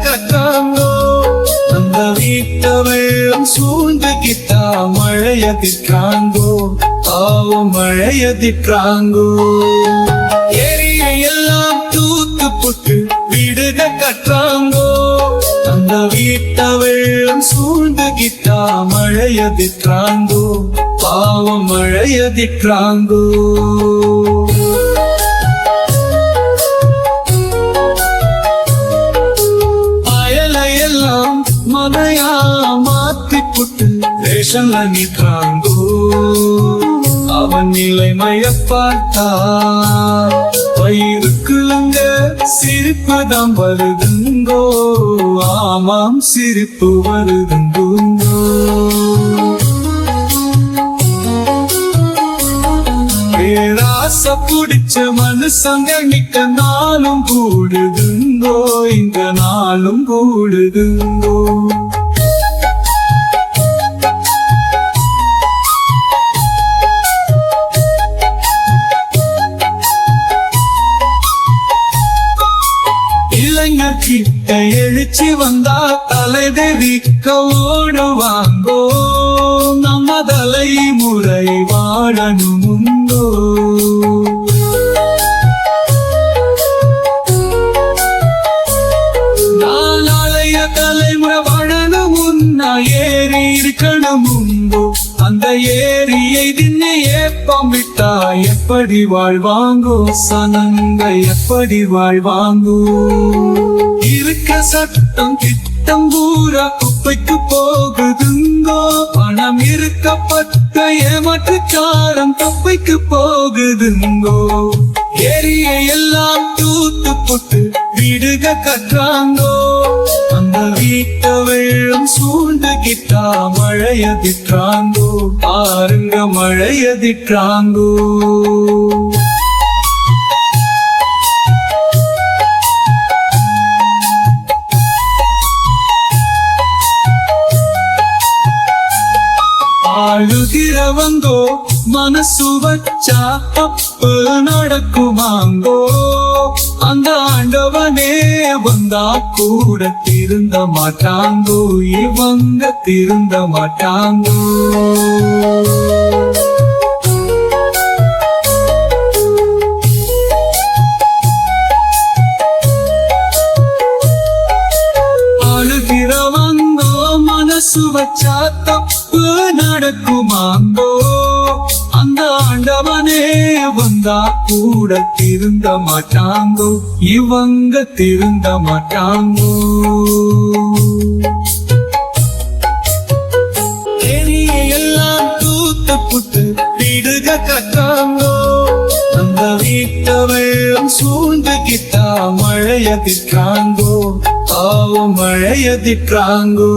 கட்டாங்கோ அந்த வீட்ட வெள்ளம் சூழ்ந்துகிட்டா மழைய திட்டாங்கோ பாவம் மழைய திட்டாங்கோ ஏரியை எல்லாம் தூத்து புட்டு விடுக கட்டாங்கோ அந்த வீட்ட வெள்ளம் சூழ்ந்துகிட்டா மழைய திட்டாங்கோ பாவம் மழைய திட்டாங்கோ ரேஷன்ல நிற்றாங்கோ அவன் நிலை மயப்பார்த்தார். வயிறுக்குள்ள சிரிப்பு தான் வருதுங்கோ. ஆமாம் சிரிப்பு வருதுங்கோ. பேராச புடிச்ச மனுஷங்க நிக்க நாளும் கூடுதுங்கோ. இந்த நாளும் கூடுதுங்கோ. எழுச்சி வந்தா தலை தெறிக்க ஓடுவாங்கோ? நம்ம தலைமுறை வாழணுமுங்கோ நாளைய தலைமுறை வாழணும் முன்னா ஏறி இருக்கணுமுங்கோ அந்த ஏரியை தின்னு ஏப்பம் விட்டா எப்படி வாழ்வாங்கோ? சனங்க எப்படி வாழ்வாங்கோ? இருக்க சட்டம் திட்டம் பூரா குப்பைக்கு போகுதுங்கோ. பணம் இருக்கப்பட்ட ஏமாற்றுக்காரம் குப்பைக்கு போகுதுங்கோ. ஏரியை எல்லாம் தூத்து போட்டு வீடுக கற்றாங்கோ. மழைய திட்டாங்கோ பாருங்க மழைய திட்டாங்கோ ஆளுகிறவங்கோ மனசு வச்சா தப்பு நடக்குமாங்கோ. அந்த ஆண்டவனே வந்தா கூட திருந்த மாட்டாங்கோ இவங்க திருந்த மாட்டாங்கோ. அழுகிறவங்கோ மனசு வச்சா தப்பு நடக்குமாங்கோ. அந்த ஆண்டவனே வந்தா கூட திருந்த மாட்டாங்கோ. இவங்க திருந்த மாட்டாங்கோ. எல்லாம் தூத்து புட்டு விடுக கத்தாங்கோ. அந்த வீட்ட வெள்ளம் சூழ்ந்து கிட்டா மழைய திட்டாங்கோ பாவம் மழைய திட்டாங்கோ